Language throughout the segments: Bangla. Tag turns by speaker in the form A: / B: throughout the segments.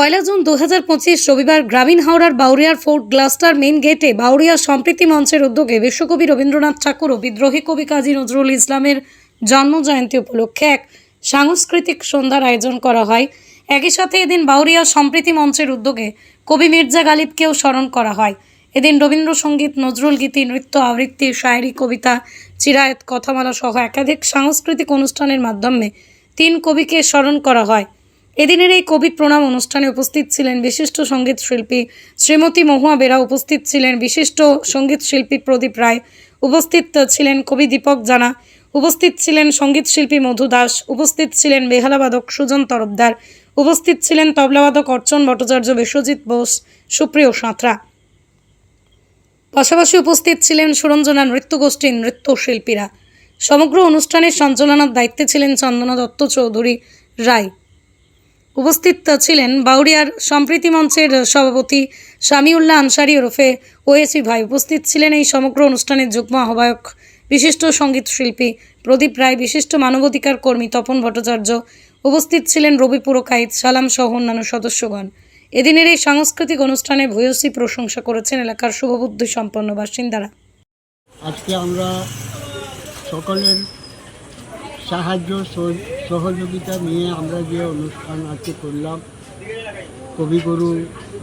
A: পয়লা জুন দু হাজার পঁচিশ রবিবার গ্রামীণ হাওড়ার বাউরিয়ার ফোর্ট গ্লাস্টার মেন গেটে বাউরিয়া সম্প্রীতি মঞ্চের উদ্যোগে বিশ্বকবি রবীন্দ্রনাথ ঠাকুর ও বিদ্রোহী কবি কাজী নজরুল ইসলামের জন্ম জয়ন্তী উপলক্ষে এক সাংস্কৃতিক সন্ধ্যার আয়োজন করা হয়। একই সাথে এদিন বাউরিয়া সম্প্রীতি মঞ্চের উদ্যোগে কবি মির্জা গালিবকেও স্মরণ করা হয়। এদিন রবীন্দ্রসঙ্গীত, নজরুল গীতি, নৃত্য আবৃত্তি, শায়েরি কবিতা, চিরায়ত, কথামালা সহ একাধিক সাংস্কৃতিক অনুষ্ঠানের মাধ্যমে তিন কবিকে স্মরণ করা হয়। এদিনের এই কবি প্রণাম অনুষ্ঠানে উপস্থিত ছিলেন বিশিষ্ট সংগীত শিল্পী শ্রীমতী মহুয়া বেরা, উপস্থিত ছিলেন বিশিষ্ট সংগীত শিল্পী প্রদীপ রায়, উপস্থিত ছিলেন কবি দীপক জানা, উপস্থিত ছিলেন সংগীত শিল্পী মধু দাস, উপস্থিত ছিলেন বেহালাবাদক সুজন তরফদার, উপস্থিত ছিলেন তবলাবাদক অর্চন ভট্টাচার্য, বিশ্বজিৎ বোস, সুপ্রিয় সাঁতরা। পাশাপাশি উপস্থিত ছিলেন সুরঞ্জনা নৃত্যগোষ্ঠীর নৃত্যশিল্পীরা। সমগ্র অনুষ্ঠানের সঞ্চালনার দায়িত্বে ছিলেন চন্দনা দত্ত চৌধুরী রায়। উপস্থিত ছিলেন বাউরিয়ার সম্প্রীতি মঞ্চের সভাপতি শামিউল্লাহ আনসারি ওরফে ওয়েসি ভাই। উপস্থিত ছিলেন এই সমগ্র অনুষ্ঠানের যুগ্ম আহ্বায়ক, বিশিষ্ট সংগীত শিল্পী প্রদীপ রায়, বিশিষ্ট মানবাধিকার কর্মী তপন ভট্টাচার্য। উপস্থিত ছিলেন রবি পুরকাইত সালাম সহ অন্যান্য সদস্যগণ। এদিনের এই সাংস্কৃতিক অনুষ্ঠানে ভূয়সী প্রশংসা করেছেন এলাকার শুভবুদ্ধি সম্পন্ন বাসিন্দারা।
B: আজকে আমরা সকলের সাহায্য, সহ- সহযোগিতা নিয়ে আমরা যে অনুষ্ঠান আজকে করলাম, কবিগুরু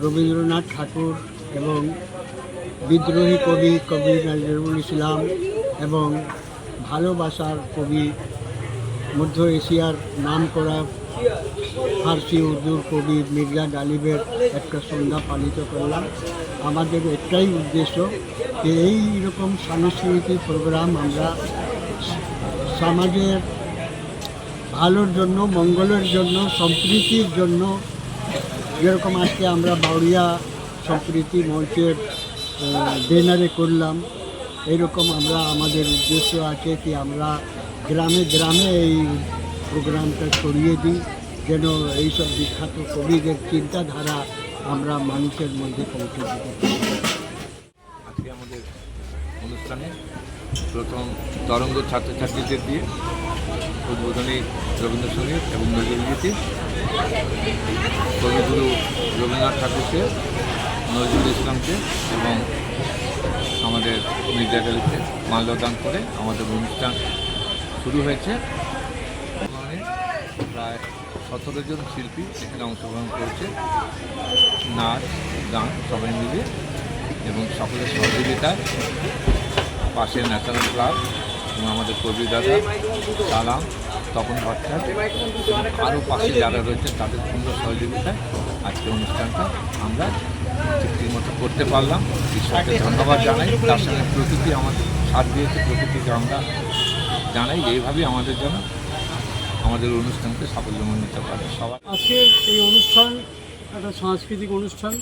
B: রবীন্দ্রনাথ ঠাকুর এবং বিদ্রোহী কবি কবি নজরুল ইসলাম এবং ভালোবাসার কবি মধ্য এশিয়ার নাম করা ফার্সি উর্দুর কবি মির্জা গালিবের একটা সন্ধ্যা পালিত করলাম। আমাদের একটাই উদ্দেশ্য যে এই রকম সাংস্কৃতিক প্রোগ্রাম আমরা সমাজের ভালোর জন্য, মঙ্গলের জন্য, সম্প্রীতির জন্য। যেরকম আজকে আমরা বাউরিয়া সম্প্রীতি মঞ্চের বেনারে করলাম এইরকম আমরা, আমাদের উদ্দেশ্য আছে কি আমরা গ্রামে গ্রামে এই প্রোগ্রামটা ছড়িয়ে দিই, যেন এইসব বিখ্যাত কবিদের চিন্তাধারা আমরা মানুষের মধ্যে পৌঁছে দিতে
C: আজকে আমাদের অনুষ্ঠানে প্রথম তরঙ্গ ছাত্রছাত্রীদের দিয়ে উদ্বোধনী রবীন্দ্রসঙ্গীত এবং নজরুলগীতি কবিগুরু রবীন্দ্রনাথ ঠাকুরকে, নজরুল ইসলামকে এবং আমাদের মির্জা গালিকে মাল্যদান করে আমাদের অনুষ্ঠান শুরু হয়েছে। প্রায় সতেরো জন শিল্পী এখানে অংশগ্রহণ করেছে। নাচ, গান সবাই মিলে এবং সকলের সহযোগিতায় পাশের ন্যাশনাল ক্লাব এবং আমাদের কবি দাদা সালাম তপন ভট্টাচার্য, আরও পাশে যারা রয়েছে তাদের সুন্দর সহযোগিতায় আজকে অনুষ্ঠানটা আমরা ঠিকঠিক মতো করতে পারলাম। ঈশ্বরকে ধন্যবাদ জানাই। তার সঙ্গে প্রকৃতি আমাদের সাথ দিয়েছে, প্রকৃতিকে আমরা জানাই এইভাবেই আমাদের যেন আমাদের অনুষ্ঠানকে সাফল্যমণ্ডিত করে। সবাই
D: আজকের এই অনুষ্ঠান একটা সাংস্কৃতিক অনুষ্ঠান।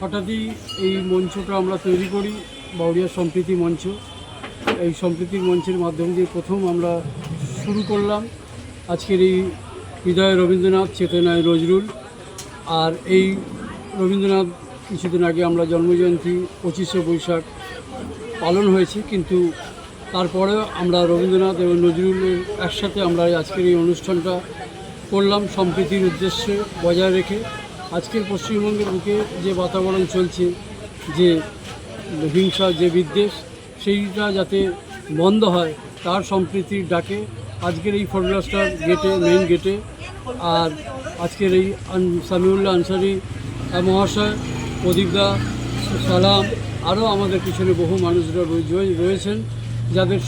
D: হঠাৎই এই মঞ্চটা আমরা তৈরি করি বাউরিয়া সম্প্রীতি মঞ্চ। এই সম্প্রীতির মঞ্চের মাধ্যম দিয়ে প্রথম আমরা শুরু করলাম, আজকের এই হৃদয় রবীন্দ্রনাথ চেতনায় নজরুল। আর এই রবীন্দ্রনাথ কিছুদিন আগে আমরা জন্মজয়ন্তী, পঁচিশে বৈশাখ পালন হয়েছে, কিন্তু তারপরেও আমরা রবীন্দ্রনাথ এবং নজরুলের একসাথে আমরা আজকের এই অনুষ্ঠানটা করলাম সম্প্রীতির উদ্দেশ্যে বজায় রেখে। আজকের পশ্চিমবঙ্গের বুকে যে বাতাবরণ চলছে, যে হিংসা, যে বিদ্বেষ সেইটা যাতে বন্ধ হয়, তার সম্প্রীতির ডাকে আজকের এই ফটোগ্রাফটার গেটে মেইন গেটে আর আজকের এই সামিউল্লাহ আনসারি মহাশয় প্রদীপদা সালাম, আরও আমাদের পিছনে বহু মানুষরা রয়ে- রয়েছেন, যাদের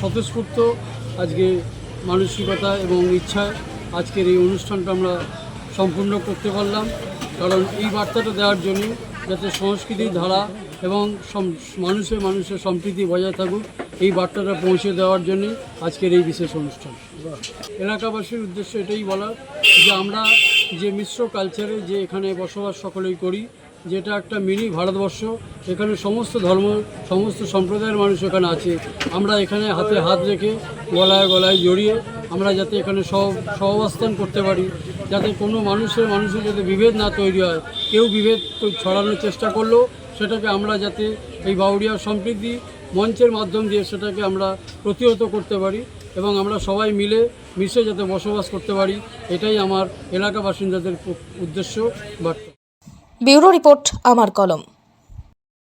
D: স্বতঃস্ফূর্ত আজকে মানসিকতা এবং ইচ্ছায় আজকের এই অনুষ্ঠানটা আমরা সম্পূর্ণ করতে পারলাম। কারণ এই বার্তাটা দেওয়ার জন্য যাতে সংস্কৃতির ধারা এবং মানুষের মানুষের সম্প্রীতি বজায় থাকুক, এই বার্তাটা পৌঁছে দেওয়ার জন্য আজকের এই বিশেষ অনুষ্ঠান। এলাকাবাসীর উদ্দেশ্য এটাই বলা যে আমরা যে মিশ্র কালচারে যে এখানে বসবাস সকলেই করি, যেটা একটা মিনি ভারতবর্ষ, এখানে সমস্ত ধর্ম, সমস্ত সম্প্রদায়ের মানুষ এখানে আছে, আমরা এখানে হাতে হাত রেখে গলায় গলায় জড়িয়ে আমরা যাতে এখানে সহ, সহাবস্থান করতে পারি, যাতে কোনো মানুষের মানুষের যাতে বিভেদ না তৈরি হয়, কেউ বিভেদ ছড়ানোর চেষ্টা করলেও সেটাকে আমরা যাতে এই বাউরিয়া সম্প্রীতি মঞ্চের মাধ্যম দিয়ে সেটাকে আমরা প্রতিহত করতে পারি এবং আমরা সবাই মিলে মিশে যাতে বসবাস করতে পারি, এটাই আমার এলাকা বাসিন্দাদের উদ্দেশ্য। বার্তা
E: ব্যুরো রিপোর্ট, আমার কলম।